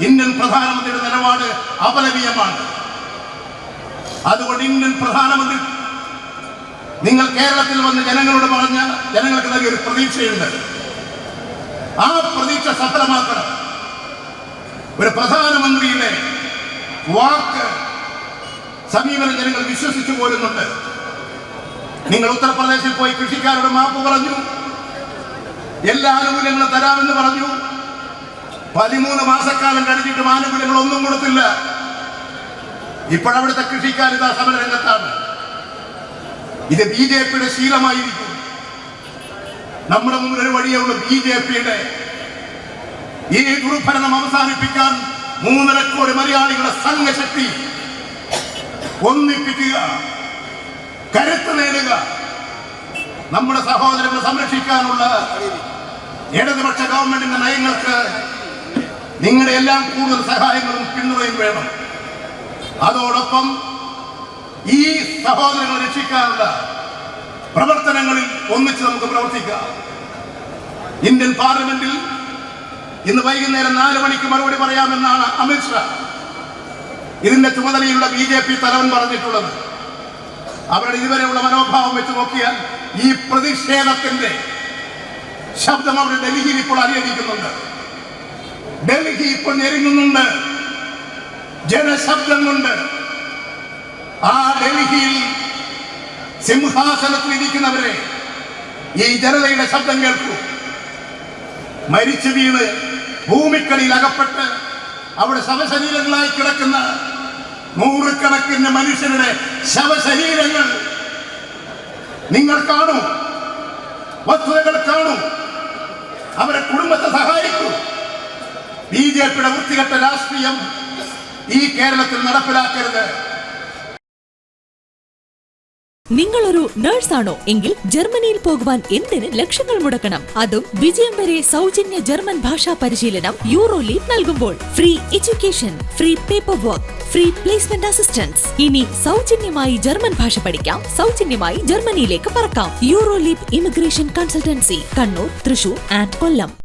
Indian പ്രധാനമന്ത്രിയുടെ നിലപാട് അപലപീയമാണ്. അതുകൊണ്ട് ഇന്ത്യൻ പ്രധാനമന്ത്രി നിങ്ങൾ കേരളത്തിൽ വന്ന് ജനങ്ങളോട് പറഞ്ഞ ജനങ്ങൾക്ക് നൽകിയ ഒരു പ്രതീക്ഷയുണ്ട്. ആ പ്രതീക്ഷ സഫലമാക്കണം. ഒരു പ്രധാനമന്ത്രിയുടെ വാക്ക് സമീപനം ജനങ്ങൾ വിശ്വസിച്ചു പോരുന്നുണ്ട്. നിങ്ങൾ ഉത്തർപ്രദേശിൽ പോയി കൃഷിക്കാരോട് മാപ്പ് പറഞ്ഞു. എല്ലാ ആനുകൂല്യങ്ങളും തരാമെന്ന് പറഞ്ഞു. പതിമൂന്ന് മാസക്കാലം കഴിഞ്ഞിട്ടും ആനുകൂല്യങ്ങൾ ഒന്നും കൊടുത്തില്ല. ഇപ്പോഴവിടുത്തെ കൃഷിക്കാർ ഇതാ സമരരംഗത്താണ്. ഇത് ബി ജെ പിയുടെ ശീലമായിരിക്കും. നമ്മുടെ മുമ്പിൽ ഒരു വഴിയേ ഉള്ളൂ ബി ജെ പിയുടെ. ഈ ദുർഭരണം അവസാനിപ്പിക്കാൻ മൂന്നര കോടി മലയാളികളുടെ സംഘശക്തി ഒന്നിപ്പിക്കുക കരുത്ത് നേടുക നമ്മുടെ സഹോദരങ്ങളെ സംരക്ഷിക്കാനുള്ള ഇടതുപക്ഷ ഗവൺമെന്റിന്റെ നയങ്ങൾക്ക് നിങ്ങളുടെ എല്ലാം കൂടുതൽ സഹായങ്ങളും പിന്തുണയും വേണം. അതോടൊപ്പം ഈ സഹോദരങ്ങളെ രക്ഷിക്കാനുള്ള പ്രവർത്തനങ്ങളിൽ ഒന്നിച്ച് നമുക്ക് പ്രവർത്തിക്കാം. ഇന്ത്യൻ പാർലമെന്റിൽ ഇന്ന് വൈകുന്നേരം നാല് മണിക്ക് മറുപടി പറയാമെന്നാണ് അമിത്ഷാ ഇതിന്റെ ചുമതലയുള്ള ബി ജെ പി തലവൻ പറഞ്ഞിട്ടുള്ളത്. അവരുടെ ഇതുവരെയുള്ള മനോഭാവം വെച്ച് നോക്കിയാൽ ഈ പ്രതിഷേധത്തിന്റെ ശബ്ദം അവർ ഡൽഹിയിൽ ഇപ്പോൾ അറിയിക്കുന്നുണ്ട് ഡൽഹി ഇപ്പൊ ഞെരുങ്ങുന്നുണ്ട്. ജനശബ്ദം കൊണ്ട് ആ ഡൽഹിയിൽ സിംഹാസനത്തിൽ ഇരിക്കുന്നവരെ ഈ ജനതയുടെ ശബ്ദം കേൾക്കൂ. മരിച്ചു വീണ് ഭൂമിക്കടിയിൽ അകപ്പെട്ട് അവിടെ ശവശരീരങ്ങളായി കിടക്കുന്ന നൂറുകണക്കിന് മനുഷ്യരുടെ ശവശരീരങ്ങൾ നിങ്ങൾ കാണൂ. വസ്തുതകൾ കാണൂ. അവരെ കുടുംബത്തെ സഹായിക്കൂ. ബി ജെ പിയുടെ വൃത്തികെട്ട രാഷ്ട്രീയം ഈ കേരളത്തിൽ നടപ്പിലാക്കരുത്. നിങ്ങളൊരു നേഴ്സാണോ എങ്കിൽ ജർമ്മനിയിൽ പോകുവാൻ എന്തിന് ലക്ഷങ്ങൾ മുടക്കണം? അതും വിജയം വരെ സൗജന്യ ജർമ്മൻ ഭാഷാ പരിശീലനം യൂറോ നൽകുമ്പോൾ. Free education free paper work free placement assistance. ഇനി സൗജന്യമായി ജർമ്മൻ ഭാഷ പഠിക്കാം. സൗജന്യമായി ജർമ്മനിയിലേക്ക് പറക്കാം. Euro leap immigration consultancy Kannur Thrissur and Kollam.